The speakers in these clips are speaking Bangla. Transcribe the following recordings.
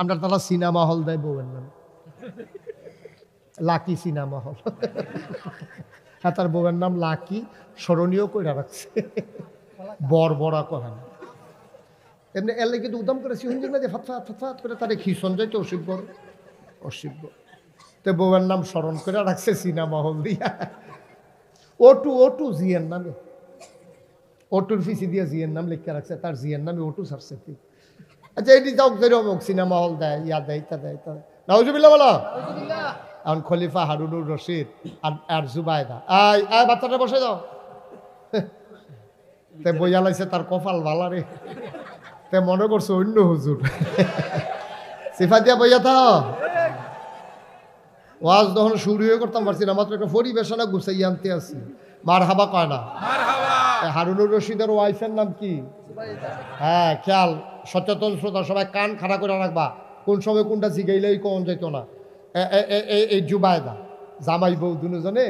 আমরা তারা সিনেমা হল দেয় বউয়ের নাম লাকি সিনেমা হল। হ্যাঁ তার বউয়ের নাম লাকি, স্মরণীয় করে রাখছে। বর বড়া কহেন এমনি এলে কিন্তু উদম করে সিহঞ্জির মাঝে ফাতফাত ফাতফাত করে তারে খিসন যাইতে অসিব্য অসিব্য তো বউয়ের নাম স্মরণ করে রাখছে সিনেমা হল দিয়া। ওটু ওটু জিয়ের নামে। ওটুর ফিসি দিয়ে জিয়ের নাম লিখে রাখছে, তার জিয়ের নামে ওটু সারছে। আচ্ছা এটি যাও যেরকম সিনেমা হল দেয় ইয়া দেয় তা দেয় তা নাউজুবিল্লা বলো? এখন খলিফা হারুনুর রশিদ আর জুবায়দা আয় আয় বাচ্চাটা বসে যাও। তে বইয়া লাইছে তার কপাল ভালা রে তে মনে করছে অন্য হুজুর সিফা দিয়া বইয়া থাও ওয়াজ তখন শুরু হয়ে করতাম পারছি না মাত্র একটা পরিবেশনা গুছাই আনতে আসি মার হাবা কয় না? হারুনুর রশিদের ওয়াইফের নাম কি? হ্যাঁ খেয়াল। সচেতন শ্রোতা, সবাই কান খাড়া করে রাখবা। কোন সময় কোনটা জিগাইলেই কোন যেত না। এই জুবায়দা, জামাই বউ দুজনে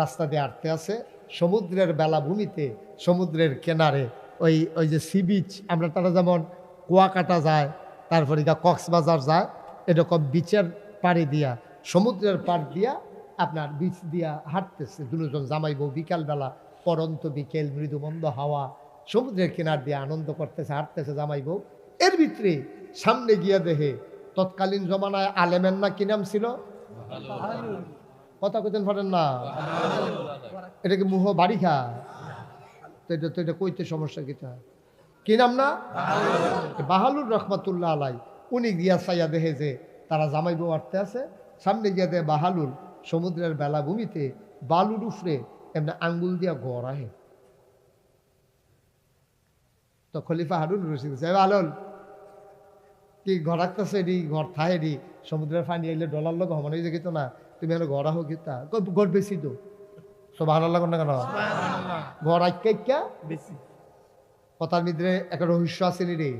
রাস্তা দিয়ে আটতে আছে সমুদ্রের বেলাভূমিতে, সমুদ্রের কেনারে, ওই ওই যে সি বিচ, আমরা তারা যেমন কুয়াকাটা যায়, তারপরে গা কক্সবাজার যায়, এরকম বিচের পাড়ে দিয়া, সমুদ্রের পাড় দিয়া আপনার বিচ দিয়া হাঁটতেছে দুজন জামাই বউ বিকালবেলা, পরন্ত বিকেল, মৃদুমন্দ হাওয়া সমুদ্রের কিনার দিয়ে আনন্দ করতেছে, হাঁটতেছে জামাই বউ। এর ভিতরে সামনে গিয়া দেহে তৎকালীন জমানায় আলেমের না কি নাম ছিল? কথা কইতেন পারেন না। এটা কি মুহ বাড়ি খা তো এটা কইতে সমস্যা কিটা কি নাম না? বাহালুর রহমাতুল্লাহ আলাই। উনি গিয়া সাইয়া দেহে যে তারা জামাই বউ আটতে আছে। সামনে গিয়া দেয় বাহালুর সমুদ্রের বেলাভূমিতে বালুর উফরে এমনি আঙ্গুল দিয়া গড় আহে তো খলিফা হারুন রশিদ সাহেব আলল কি ঘর রাখতেছে এডি? ঘর থাহে এডি? সমুদ্রের পানি আইলে ডলার লোক হমানো যে গেতো না। তুমি এখন ঘর আহো গীতা ঘর বেশি তো। সব ভালো লাগো না কেন? ঘর আইকা বেশি। কথার ভিতরে একটা রহস্য আছে নি রে।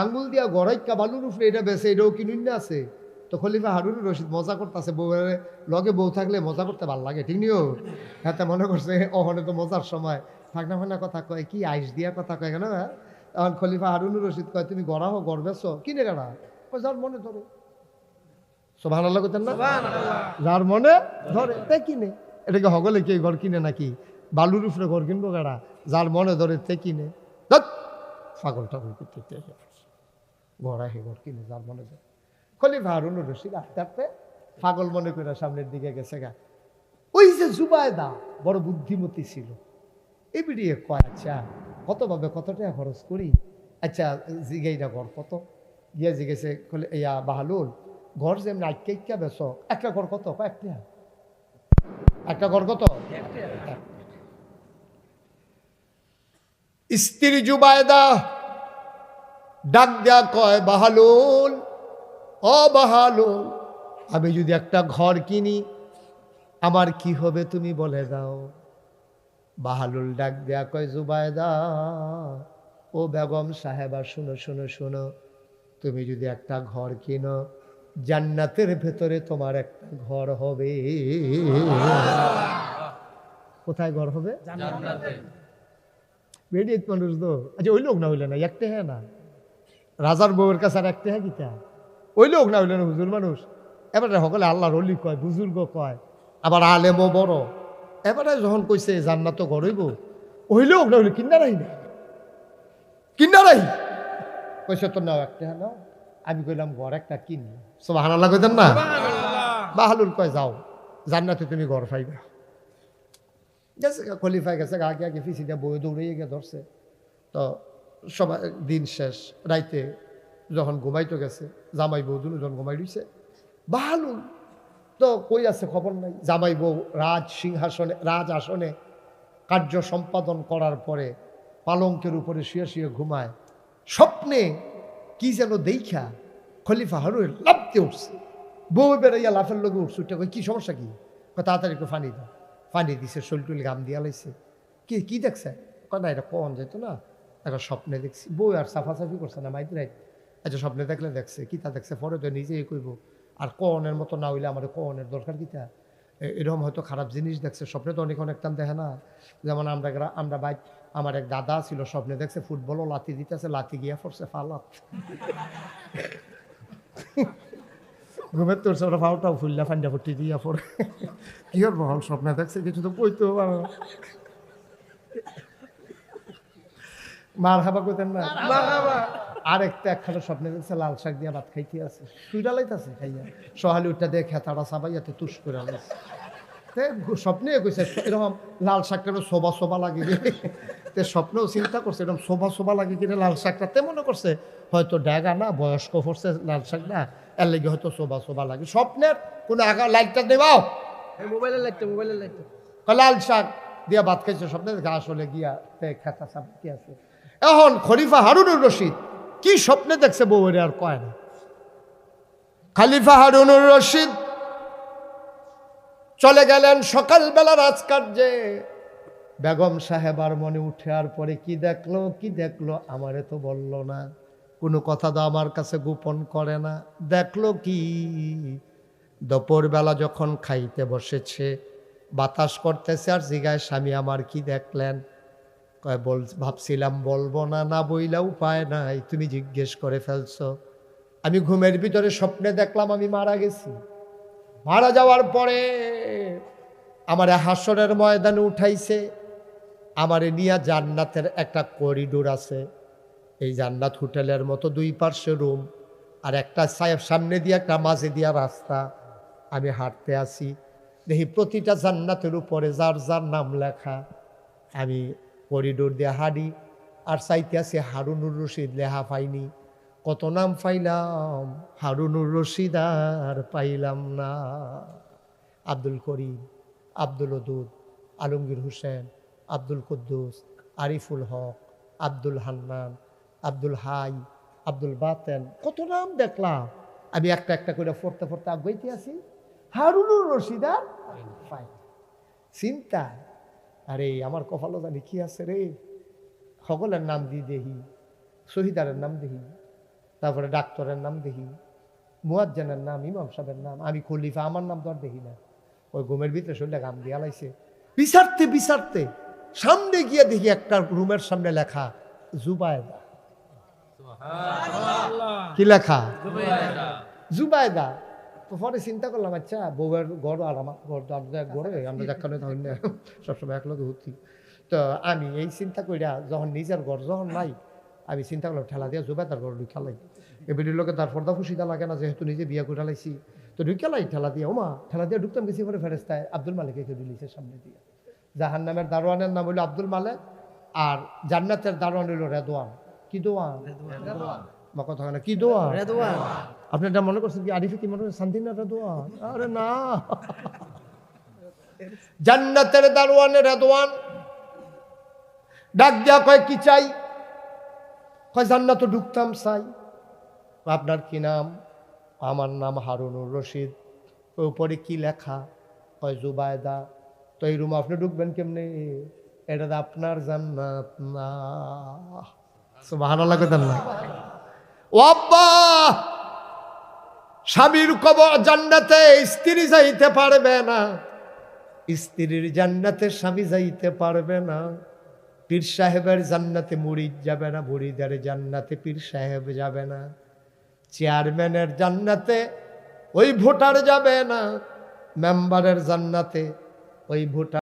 আঙ্গুল দিয়া গড়াইকা বালুর উপরে এটা বেছে এটাও কিনুন না আছে? তো খলিফা হারুন রশিদ মজা করতেছে বউয়ের লগে বউ থাকলে মজা করতে ভালো লাগে ঠিক নিও? হ্যাঁ মনে করছে অহনে তো মজার সময়। ফাঁকনা ফাঁকনা কথা কয় কি আইস দিয়া কথা কয় কেন? হ্যাঁ? তখন খলিফা হারুন রশিদ কয় তুমি গড়া হো গড় বেছো কিনে গাড়া? যার মনে ধরে। সোভান আল্লাহ করতেন না যার মনে ধরে তাই কিনে। এটাকে হগলে কি ঘর কিনে নাকি? বালুর উপরে ঘর কিনবো গাড়া? যার মনে ধরে তে কিনে। পাগল টাগল করতে ঘর আহে ঘর কিনে যার মনে ধরে। খলিফা হারুন রশিদ আস্তে আস্তে পাগল মনে করে সামনের দিকে গেছে গা। ওই যে জুবায়দা বড় বুদ্ধিমতী ছিল। এই বিড়িয়ে কয় আচ্ছা কত ভাবে কত টাকা খরচ করি? আচ্ছা জিগাইটা ঘর কত? গিয়ে জিগেছে ইয়া বাহালুল, ঘর যেমনি বেশ একটা ঘর কত? কয়েকটা একটা? ঘর কত? স্ত্রী জুবায়দা, ডাক দেয়া কয়, বাহালুল অ বাহালুল, আমি যদি একটা ঘর কিনি, আমার কি হবে তুমি বলে দাও? বাহালুল ডাক দেয়া কয় জুবায়দা ও বেগম সাহেবা শুনো শুনো শুনো তুমি যদি একটা ঘর কিনো জান্নাতের ভেতরে তোমার একটা ঘর হবে। কোথায় ঘর হবে? বেডিয়েত মানুষ তো। আচ্ছা ওই লোক না হইলে না? একটা হ্যাঁ না? রাজার বউয়ের কাছে আর একটা হ্যাঁ কিতা? ওই লোক না হইলে না? হুজুর মানুষ। এবারে সকলে আল্লাহর অলি কয় বুজুর্গ কয় আবার আলেমও বড়। এবারে যখন কইছে জান্নাত গড়ইব ওই লোক না হইলে কিনা রাই না। কিনা রাই কইছে তো নাও একটা হ্যাঁ নাও। আমি কইলাম ঘর একটা কিনি। সব হানাল্লা কইতেন না? বাহালুল কয় যাও জান্নাতে তুমি ঘর পাইবা। গেছে খলিফা গেছে গা, আগে আগে ফিসি দিয়ে বই দৌড়িয়ে গিয়ে ধরছে। তো সবাই দিন শেষ রাইতে যখন ঘুমাইতে গেছে জামাই বউ দুজন ঘুমাই দিছে বাহালুল তো কই আছে খবর নাই? জামাই বউ রাজ সিংহাসনে, রাজ আসনে কার্য সম্পাদন করার পরে পালঙ্কের উপরে শুয়ে শুয়ে ঘুমায়। স্বপ্নে কি যেন দেখা খলিফা হারুন লাফতে উঠছে। বউ বেড়াইয়া লাফের লোকে উঠছে, উঠে কি সমস্যা কি? তাড়াতাড়ি একটু ফানি দাও। ফানি দিছে, শৈলটুল গাম দিয়া লাইছে। কি কি দেখছে? না, এটা কন যেত না। একটা স্বপ্নে দেখছি। বউ আর সাফাসাফি করছে না, মাইতে রাইত। আচ্ছা স্বপ্নে দেখলে দেখছে, কি তা দেখছে? পরে তো নিজেই কইব। আর কনের মতো না হইলে আমার কনের দরকার কিতা এরকম হয়তো খারাপ জিনিস দেখছে, স্বপ্নে তো অনেক অনেক টান দেখে না। যেমন আমরা আমরা বাইক আমার এক দাদা ছিল স্বপ্নে, দেখছে ফুটবলও লাথি দিতেছে, লাথি গিয়া পড়ছে ফালাত। ঘুমের তোর ওরা ফাউটাও ফুললা ফান্ডা ফুটি দিয়া পড়ে। কি আর বহল স্বপ্ন দেখছে, কিছু তো কইতো পারো। মার খাবা কইতেন না? আর একটা একখানা স্বপ্নে দেখছে লাল শাক দিয়ে ভাত খাইতে আছে। তুইটা লাইতাছে খাইয়া। সহালি উঠটা দিয়ে খেতাটা সাবাইয়াতে তুষ করে আলাইছে তে স্বপ্নে কইছে এরকম লাল শাকটা শোভা শোভা লাগে। তে স্বপ্নেও চিন্তা করছে এরকম শোভা শোভা লাগে কিনা লাল শাকটা। তে মনে করছে হয়তো ড্যাগা না বয়স্ক পড়ছে লাল শাক না এর লেগে হয়তো শোভা শোভা লাগে। স্বপ্নের কোনো আগা লাইটটা নেবাও মোবাইলের লাইটটা মোবাইলের লাইটটা। লাল শাক দিয়া ভাত খাইছে স্বপ্নে ঘাস হলে গিয়া তে খেতা সাপ কি আছে। এখন খলিফা হারুনুর রশিদ কি স্বপ্নে দেখছে বউরে আর কয় না? খালিফা হারুনুর রশিদ চলে গেলেন সকালবেলা রাজকার্যে। বেগম সাহেবার মনে উঠে আর পরে কি দেখল? কি দেখল? আমারে তো বলল না। কোনো কথা তো আমার কাছে গোপন করে না। দেখল কি? দুপুরবেলা যখন খাইতে বসেছে, বাতাস করতেছে আর জিগায় স্বামী, আমার কি দেখলেন? বল, ভাবছিলাম বলব না না বইলা উপায় নাই, তুমি জিজ্ঞেস করে ফেলছো। আমি ঘুমের ভিতরে স্বপ্নে দেখলাম আমি মারা গেছি। মারা যাওয়ার পরে আমার হাসরের ময়দানে উঠাইছে, আমারে নিয়া জান্নাতের একটা করিডোর আছে। এই জান্নাত হোটেলের মতো দুই পার্শ্বে রুম, আর একটা সামনে দিয়ে একটা মাঝে দিয়া রাস্তা। আমি হাঁটতে আসি, দেখি প্রতিটা জান্নাতের উপরে যার যার নাম লেখা। আমি করিডোর দিয়ে হাঁড়ি আর চাইতে আছি হারুনুর রশিদ লেহা পাইনি। কত নাম পাইলাম, হারুনুর রশিদ আর পাইলাম না। আব্দুল করিম, আব্দুল ওদুদ, আলমগীর হোসেন, আব্দুল কুদ্দুস, আরিফুল হক, আব্দুল হান্নান, আব্দুল হাই, আব্দুল বাতেন, কত নাম দেখলাম। আমি একটা একটা করে পড়তে পড়তে আগাইতে আছি। হারুনুর রশিদ আর পাই চিন্তা আরে আমার কপালও জানি কি আছে রে। সকলের নাম দিয়ে দেখি শহীদারের নাম দেখি তারপরে ডাক্তারের নাম দেখি মুয়াজ্জানের নাম ইমাম সাহেবের নাম আমি খলিফা আমার নাম তো আর দেখি না। ওই ঘুমের ভিতরে শরীরে গাম দিয়ে লাইছে। বিচারতে বিচারতে সামনে গিয়ে দেখি একটা রুমের সামনে লেখা জুবায়দা। কি লেখা? জুবায়দা। তো পরে চিন্তা করলাম আচ্ছা বউয়ের গড় আর আমার গড় তো আমরা এক গড়ে আমরা দেখানো তখন সবসময় একলগে হচ্ছি তো আমি এই চিন্তা করিয়া যখন নিজের ঘর যখন নাই আমি চিন্তা করলাম ঠেলা দিয়া জুবায়দার ঘর ঢুকালাই এবারের লোকে তার পর্দা খুশিদা লাগে না যেহেতু নিজে বিয়ে করে লাইছি। তো ঢুকালাই ঠেলা দিয়ে ওমা ঠেলা দিয়ে ঢুকতাম গেছি পরে ফেরেস্তায় আব্দুল মালিককে দিলিছে সামনে দিয়ে। জাহান নামের দারোয়ানের নাম হইল আব্দুল মালেক আর জান্নাতের দারোয়ান হইল রেদোয়ান। কি দোয়ান? বা কথা হয় না কি দোয়ান রেদওয়ান আপনি এটা মনে করছেন কি আরিফে কি মনে করছেন শান্তি না রেদোয়ান আরে না। জান্নাতের দারোয়ানের রেদোয়ান ডাক দেয়া কয় কি চাই? কয় জান্নাত ঢুকতাম চাই। আপনার কি নাম? আমার নাম হারুনুর রশিদ। ওই উপরে কি লেখা? কয় জুবায়দা। তো এই রুমে আপনি ঢুকবেন কেমনে? এটা আপনার জান্নাত না। ভালো লাগে না ও স্বামীর কবর জান্নাতে স্ত্রী যাইতে পারবে না। স্ত্রীর জান্নাতে স্বামী যাইতে পারবে না। পীর সাহেবের জান্নাতে মুড়িদ যাবে না, মুড়িদের জান্নাতে পীর সাহেব যাবে না। চেয়ারম্যানের জান্নাতে ওই ভোটার যাবে না। মেম্বারের জান্নাতে ওই ভোটার